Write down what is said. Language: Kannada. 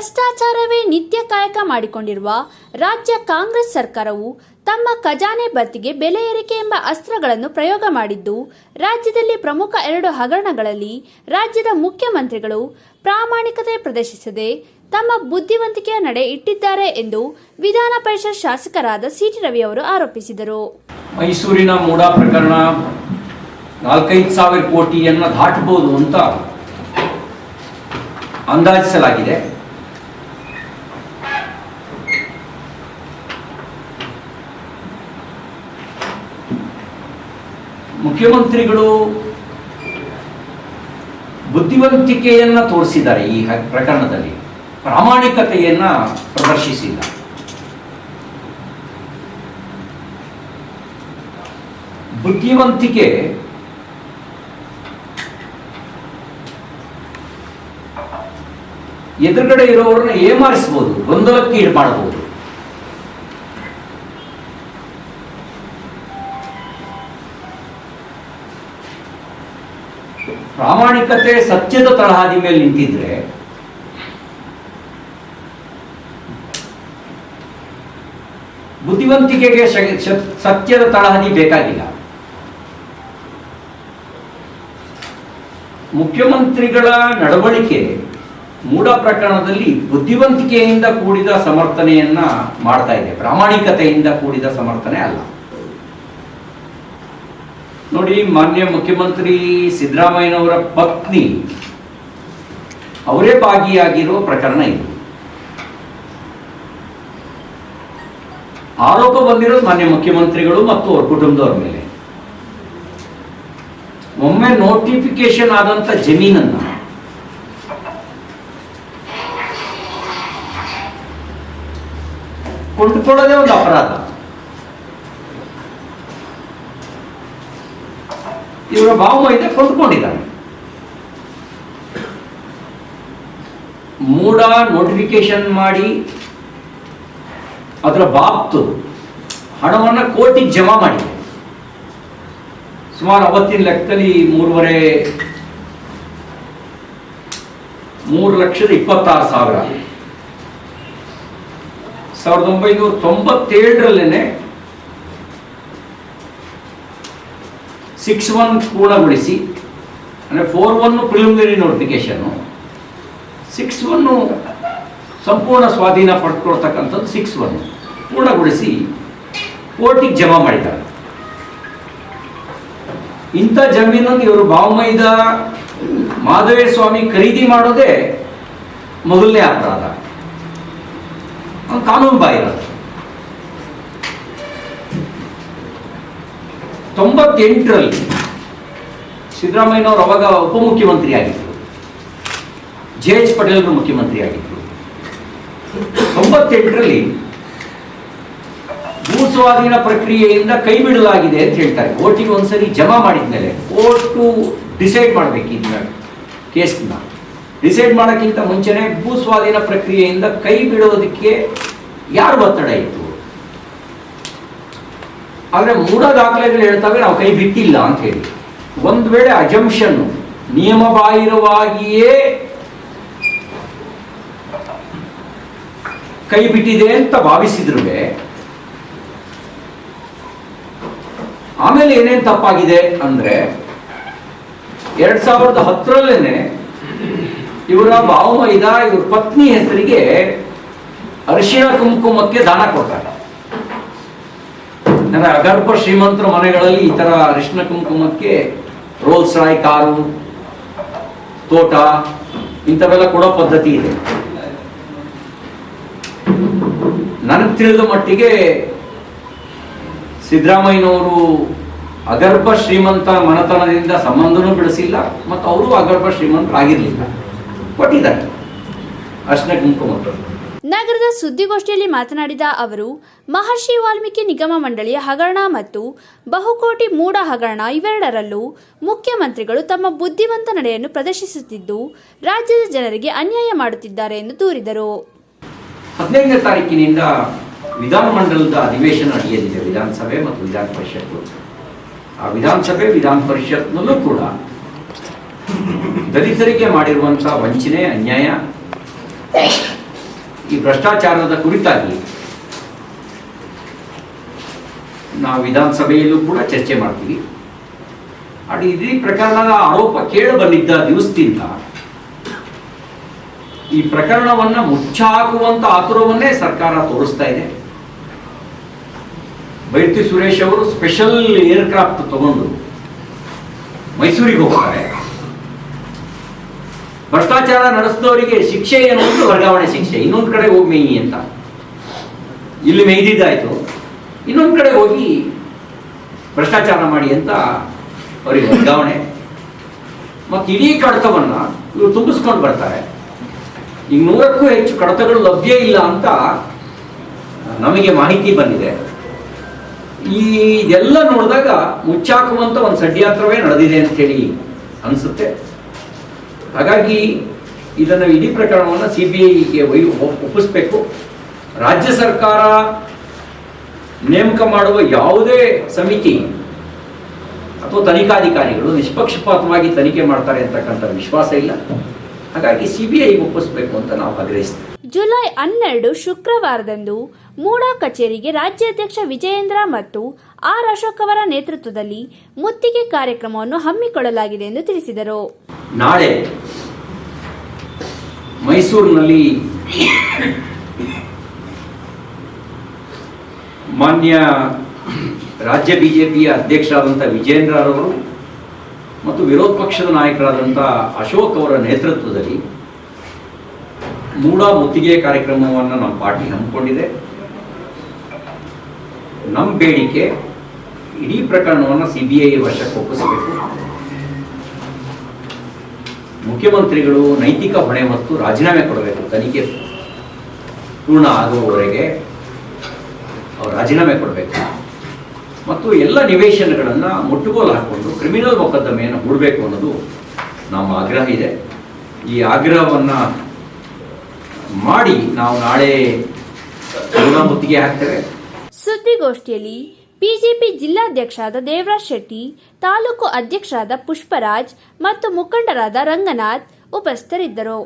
ಭ್ರಷ್ಟಾಚಾರವೇ ನಿತ್ಯ ಕಾಯಕ ಮಾಡಿಕೊಂಡಿರುವ ರಾಜ್ಯ ಕಾಂಗ್ರೆಸ್ ಸರ್ಕಾರವು ತಮ್ಮ ಖಜಾನೆ ಭರ್ತಿಗೆ ಬೆಲೆ ಏರಿಕೆ ಎಂಬ ಅಸ್ತ್ರಗಳನ್ನು ಪ್ರಯೋಗ ಮಾಡಿದ್ದು, ರಾಜ್ಯದಲ್ಲಿ ಪ್ರಮುಖ ಎರಡು ಹಗರಣಗಳಲ್ಲಿ ರಾಜ್ಯದ ಮುಖ್ಯಮಂತ್ರಿಗಳು ಪ್ರಾಮಾಣಿಕತೆ ಪ್ರದರ್ಶಿಸದೆ ತಮ್ಮ ಬುದ್ಧಿವಂತಿಕೆಯ ನಡೆ ಇಟ್ಟಿದ್ದಾರೆ ಎಂದು ವಿಧಾನ ಪರಿಷತ್ ಶಾಸಕರಾದ ಸಿಟಿ ರವಿ ಅವರು ಆರೋಪಿಸಿದರು. ಮೈಸೂರಿನ ಮೂಡಾ ಪ್ರಕರಣ ನಾಲ್ಕೈದು ಸಾವಿರ ಕೋಟಿಯನ್ನು ದಾಟಬಹುದು ಅಂತ ಅಂದಾಜಿಸಲಾಗಿದೆ. ಮುಖ್ಯಮಂತ್ರಿಗಳು ಬುದ್ಧಿವಂತಿಕೆಯನ್ನ ತೋರಿಸಿದ್ದಾರೆ ಈ ಪ್ರಕರಣದಲ್ಲಿ. ಪ್ರಾಮಾಣಿಕತೆಯನ್ನ ಪ್ರದರ್ಶಿಸಿಲ್ಲ. ಬುದ್ಧಿವಂತಿಕೆ ಎದುರುಗಡೆ ಇರೋರನ್ನ ಏಮಾರಿಸ್ಬೋದು ಗೊಂದಲಕ್ಕೆ ಮಾಡಬಹುದು ಪ್ರಾಮಾಣಿಕತೆ ಸತ್ಯದ ತಳಹಾದಿ ಮೇಲೆ ನಿಂತಿದ್ರೆ ಬುದ್ಧಿವಂತಿಕೆಗೆ ಸತ್ಯದ ತಳಹದಿ ಬೇಕಾಗಿಲ್ಲ. ಮುಖ್ಯಮಂತ್ರಿಗಳ ನಡವಳಿಕೆ ಮೂಢ ಪ್ರಕರಣದಲ್ಲಿ ಬುದ್ಧಿವಂತಿಕೆಯಿಂದ ಕೂಡಿದ ಸಮರ್ಥನೆಯನ್ನ ಮಾಡ್ತಾ ಇದೆ. ಪ್ರಾಮಾಣಿಕತೆಯಿಂದ ಕೂಡಿದ ಸಮರ್ಥನೆ ಅಲ್ಲ. ನೋಡಿ, ಮಾನ್ಯ ಮುಖ್ಯಮಂತ್ರಿ ಸಿದ್ದರಾಮಯ್ಯನವರ ಪತ್ನಿ, ಅವರೇ ಭಾಗಿಯಾಗಿರೋ ಪ್ರಕರಣ ಇದು. ಆರೋಪ ಬಂದಿರೋದು ಮಾನ್ಯ ಮುಖ್ಯಮಂತ್ರಿಗಳು ಮತ್ತು ಅವ್ರ ಕುಟುಂಬದವ್ರ ಮೇಲೆ. ಒಮ್ಮೆ ನೋಟಿಫಿಕೇಶನ್ ಆದಂತ ಜಮೀನನ್ನ ಕೊಂಡುಕೊಳ್ಳೋದೇ ಒಂದು ಅಪರಾಧ. ಇವರ ಭಾವಮೈದೆ ಕೊಂಡ್ಕೊಂಡಿದ್ದಾನೆ ಮೂಡ ನೋಟಿಫಿಕೇಶನ್ ಮಾಡಿ ಅದರ ಬಾಪ್ತು ಹಣವನ್ನು ಕೋಟಿ ಜಮಾ ಮಾಡಿ. ಸುಮಾರು ಅವತ್ತಿನ ಲೆಕ್ಕದಲ್ಲಿ ಮೂರುವರೆ ಮೂರು ಲಕ್ಷದ ಇಪ್ಪತ್ತಾರು ಸಾವಿರ. ಸಾವಿರದ ಒಂಬೈನೂರ ತೊಂಬತ್ತೇಳರಲ್ಲೇನೆ ಸಿಕ್ಸ್ ಒನ್ ಪೂರ್ಣಗೊಳಿಸಿ, ಅಂದರೆ ಫೋರ್ ಒನ್ನು ಪ್ರಿಲಿಮಿನರಿ ನೋಟಿಫಿಕೇಶನ್ನು ಸಿಕ್ಸ್ ಒನ್ನು ಸಂಪೂರ್ಣ ಸ್ವಾಧೀನ ಪಡ್ಕೊಳ್ತಕ್ಕಂಥದ್ದು ಸಿಕ್ಸ್ ಒನ್ ಪೂರ್ಣಗೊಳಿಸಿ ಕೋರ್ಟಿಗೆ ಜಮಾ ಮಾಡಿದ್ದಾರೆ. ಇಂಥ ಜಮೀನನ್ನು ಇವರು ಬಾವಮೈದ ಮಾಧವೇ ಸ್ವಾಮಿ ಖರೀದಿ ಮಾಡೋದೇ ಮೊದಲನೇ ಅಪರಾಧ. ಕಾನೂನು ಬಾಹಿರ. ತೊಂಬತ್ತೆಂಟರಲ್ಲಿ ಸಿದ್ದರಾಮಯ್ಯನವರು ಅವಾಗ ಉಪಮುಖ್ಯಮಂತ್ರಿ ಆಗಿದ್ದರು ಜೆ ಎಚ್ ಪಟೇಲ್ರು ಮುಖ್ಯಮಂತ್ರಿ ಆಗಿದ್ದರು ತೊಂಬತ್ತೆಂಟರಲ್ಲಿ ಭೂ ಸ್ವಾಧೀನ ಪ್ರಕ್ರಿಯೆಯಿಂದ ಕೈ ಬಿಡಲಾಗಿದೆ ಅಂತ ಹೇಳ್ತಾರೆ. ಕೋರ್ಟಿಗೆ ಒಂದ್ಸರಿ ಜಮಾ ಮಾಡಿದ ಮೇಲೆ ಕೋರ್ಟು ಡಿಸೈಡ್ ಮಾಡಬೇಕು ಇದನ್ನ ಕೇಸ್ನ. ಡಿಸೈಡ್ ಮಾಡೋಕ್ಕಿಂತ ಮುಂಚೆನೆ ಭೂ ಸ್ವಾಧೀನ ಪ್ರಕ್ರಿಯೆಯಿಂದ ಕೈ ಬಿಡೋದಕ್ಕೆ ಯಾರು ಒತ್ತಡ ಇತ್ತು? ಆದರೆ ಮೂಢ ದಾಖಲೆಗಳು ಹೇಳ್ತವೆ, ನಾವು ಕೈ ಬಿಟ್ಟಿಲ್ಲ ಅಂತ ಹೇಳಿ. ಒಂದು ವೇಳೆ ಅಜಂಪ್ಷನ್ ನಿಯಮ ಬಾಹಿರವಾಗಿಯೇ ಕೈ ಬಿಟ್ಟಿದೆ ಅಂತ ಭಾವಿಸಿದ್ರು ಆಮೇಲೆ ಏನೇನು ತಪ್ಪಾಗಿದೆ ಅಂದ್ರೆ, ಎರಡ್ ಸಾವಿರದ ಹತ್ತರಲ್ಲೇನೆ ಇವರ ಭಾವಮೈದ ಇವ್ರ ಪತ್ನಿ ಹೆಸರಿಗೆ ಅರಿಶಿಣ ಕುಂಕುಮಕ್ಕೆ ದಾನ ಕೊಡ್ತಾರೆ ಅಂದ್ರೆ ಅಗರ್ಭ ಶ್ರೀಮಂತರ ಮನೆಗಳಲ್ಲಿ ಈ ಥರ ಅರಿಶಿನ ಕುಂಕುಮಕ್ಕೆ ರೋಲ್ಸ್ ರಾಯ್ ಕಾರು, ತೋಟ, ಇಂಥವೆಲ್ಲ ಕೊಡೋ ಪದ್ಧತಿ ಇದೆ. ನನಗೆ ತಿಳಿದ ಮಟ್ಟಿಗೆ ಸಿದ್ದರಾಮಯ್ಯನವರು ಅಗರ್ಭ ಶ್ರೀಮಂತ ಮನತನದಿಂದ ಸಂಬಂಧನೂ ಬಿಡಿಸಿಲ್ಲ ಮತ್ತು ಅವರು ಅಗರ್ಭ ಶ್ರೀಮಂತರಾಗಿರಲಿಲ್ಲ. ಕೊಟ್ಟಿದ್ದಾರೆ ಅರ್ಶನ ಕುಂಕುಮ. ನಗರದ ಸುದ್ದಿಗೋಷ್ಠಿಯಲ್ಲಿ ಮಾತನಾಡಿದ ಅವರು, ಮಹರ್ಷಿ ವಾಲ್ಮೀಕಿ ನಿಗಮ ಮಂಡಳಿಯ ಹಗರಣ ಮತ್ತು ಬಹುಕೋಟಿ ಮೂಡ ಹಗರಣ ಇವೆರಡರಲ್ಲೂ ಮುಖ್ಯಮಂತ್ರಿಗಳು ತಮ್ಮ ಬುದ್ಧಿವಂತ ನಡೆಯನ್ನು ಪ್ರದರ್ಶಿಸುತ್ತಿದ್ದು, ರಾಜ್ಯದ ಜನರಿಗೆ ಅನ್ಯಾಯ ಮಾಡುತ್ತಿದ್ದಾರೆ ಎಂದು ದೂರಿದರು. ಹದಿನೈದನೇ ತಾರೀಕಿನಿಂದ ವಿಧಾನಮಂಡಲದ ಅಧಿವೇಶನ ನಡೆಯಲಿದೆ, ವಿಧಾನಸಭೆ ಮತ್ತು ವಿಧಾನ ಪರಿಷತ್ತು. ಆ ವಿಧಾನಸಭೆ, ವಿಧಾನ ಪರಿಷತ್ನಲ್ಲೂ ಕೂಡ ದಲಿತರಿಗೆ ಮಾಡಿರುವಂತಹ ವಂಚನೆ, ಅನ್ಯಾಯ ಈ ಭ್ರಷ್ಟಾಚಾರದ ಕುರಿತಾಗಿ. ನಾವು ವಿಧಾನಸಭೆಯಲ್ಲೂ ಕೂಡ ಚರ್ಚೆ ಮಾಡ್ತೀವಿ. ಅದು ಇದೇ ಪ್ರಕರಣದ ಆರೋಪ ಕೇಳಿ ಬಂದಿದ್ದ ದಿವಸದಿಂದ ಈ ಪ್ರಕರಣವನ್ನ ಮುಚ್ಚಾಕುವಂತ ಆತುರವನ್ನೇ ಸರ್ಕಾರ ತೋರಿಸ್ತಾ ಇದೆ. ಬೈರ್ತಿ ಸುರೇಶ್ ಅವರು ಸ್ಪೆಷಲ್ ಏರ್ಕ್ರಾಫ್ಟ್ ತಗೊಂಡು ಮೈಸೂರಿಗೆ ಹೋಗ್ತಾರೆ. ಭ್ರಷ್ಟಾಚಾರ ನಡೆಸಿದವರಿಗೆ ಶಿಕ್ಷೆ ಏನು ವರ್ಗಾವಣೆ ಶಿಕ್ಷೆ. ಇನ್ನೊಂದು ಕಡೆ ಹೋಗಿ ಮೇಯಿ ಅಂತ. ಇಲ್ಲಿ ಮೇಯ್ದಿದ್ದಾಯ್ತು. ಇನ್ನೊಂದು ಕಡೆ ಹೋಗಿ ಭ್ರಷ್ಟಾಚಾರ ಮಾಡಿ ಅಂತ ಅವರಿಗೆ ವರ್ಗಾವಣೆ. ಮತ್ತು ಇಡೀ ಕಡತವನ್ನ ಇವರು ತುಂಬಿಸ್ಕೊಂಡು ಬರ್ತಾರೆ. ಈಗ ನೂರಕ್ಕೂ ಹೆಚ್ಚು ಕಡತಗಳು ಲಭ್ಯ ಇಲ್ಲ ಅಂತ ನಮಗೆ ಮಾಹಿತಿ ಬಂದಿದೆ. ಈ ಇದೆಲ್ಲ ನೋಡಿದಾಗ ಮುಚ್ಚಾಕುವಂತ ಒಂದು ಷಡ್ಯಂತ್ರವೇ ನಡೆದಿದೆ ಅಂತೇಳಿ ಅನಿಸುತ್ತೆ. ಹಾಗಾಗಿ ಇದನ್ನು ಇಡೀ ಪ್ರಕರಣವನ್ನು ಸಿ ಬಿ ಐಗೆ ಒಪ್ಪಿಸ್ಬೇಕು. ರಾಜ್ಯ ಸರ್ಕಾರ ನೇಮಕ ಮಾಡುವ ಯಾವುದೇ ಸಮಿತಿ ಅಥವಾ ತನಿಖಾಧಿಕಾರಿಗಳು ನಿಷ್ಪಕ್ಷಪಾತವಾಗಿ ತನಿಖೆ ಮಾಡ್ತಾರೆ ಅಂತಕ್ಕಂಥ ವಿಶ್ವಾಸ ಇಲ್ಲ. ಹಾಗಾಗಿ ಸಿ ಬಿ ಐಗೆ ಒಪ್ಪಿಸ್ಬೇಕು ಅಂತ ನಾವು ಆಗ್ರಹಿಸ್ತೀವಿ. ಜುಲೈ ಹನ್ನೆರಡು ಶುಕ್ರವಾರದಂದು ಮೂಡಾ ಕಚೇರಿಗೆ ರಾಜ್ಯಾಧ್ಯಕ್ಷ ವಿಜಯೇಂದ್ರ ಮತ್ತು ಆರ್ ಅಶೋಕ್ ಅವರ ನೇತೃತ್ವದಲ್ಲಿ ಮುತ್ತಿಗೆ ಕಾರ್ಯಕ್ರಮವನ್ನು ಹಮ್ಮಿಕೊಳ್ಳಲಾಗಿದೆ ಎಂದು ತಿಳಿಸಿದರು. ನಾಳೆ ಮೈಸೂರಿನಲ್ಲಿ ಮಾನ್ಯ ರಾಜ್ಯ ಬಿಜೆಪಿಯ ಅಧ್ಯಕ್ಷರಾದಂಥ ವಿಜೇಂದ್ರರವರು ಮತ್ತು ವಿರೋಧ ಪಕ್ಷದ ನಾಯಕರಾದಂಥ ಅಶೋಕ್ ಅವರ ನೇತೃತ್ವದಲ್ಲಿ ಮೂಡ ಮುತ್ತಿಗೆ ಕಾರ್ಯಕ್ರಮವನ್ನು ನಮ್ಮ ಪಾರ್ಟಿ ಹಮ್ಮಿಕೊಂಡಿದೆ. ನಮ್ಮ ಬೇಡಿಕೆ ಇಡೀ ಪ್ರಕರಣವನ್ನು ಸಿ ಬಿ ಐ ವಶಕ್ಕೆ ಒಪ್ಪಿಸಬೇಕು. ಮುಖ್ಯಮಂತ್ರಿಗಳು ನೈತಿಕ ಹೊಣೆ ಮತ್ತು ರಾಜೀನಾಮೆ ಕೊಡಬೇಕು, ತನಿಖೆ ಪೂರ್ಣ ಆಗುವವರೆಗೆ ಅವರು ರಾಜೀನಾಮೆ ಕೊಡಬೇಕು. ಮತ್ತು ಎಲ್ಲ ನಿವೇಶನಗಳನ್ನು ಮುಟ್ಟುಗೋಲು ಹಾಕ್ಕೊಂಡು ಕ್ರಿಮಿನಲ್ ಮೊಕದ್ದಮೆಯನ್ನು ಹೂಡಬೇಕು ಅನ್ನೋದು ನಮ್ಮ ಆಗ್ರಹ ಇದೆ. ಈ ಆಗ್ರಹವನ್ನು ಮಾಡಿ ನಾವು ನಾಳೆ ಮುತ್ತಿಗೆ ಹಾಕ್ತೇವೆ. ಸುದ್ದಿಗೋಷ್ಠಿಯಲ್ಲಿ ಬಿಜೆಪಿ ಜಿಲ್ಲಾಧ್ಯಕ್ಷರಾದ ದೇವರಾಜ್ ಶೆಟ್ಟಿ ತಾಲೂಕು ಅಧ್ಯಕ್ಷರಾದ ಪುಷ್ಪರಾಜ್ ಮತ್ತು ಮುಖಂಡರಾದ ರಂಗನಾಥ್ ಉಪಸ್ಥಿತರಿದ್ದರು.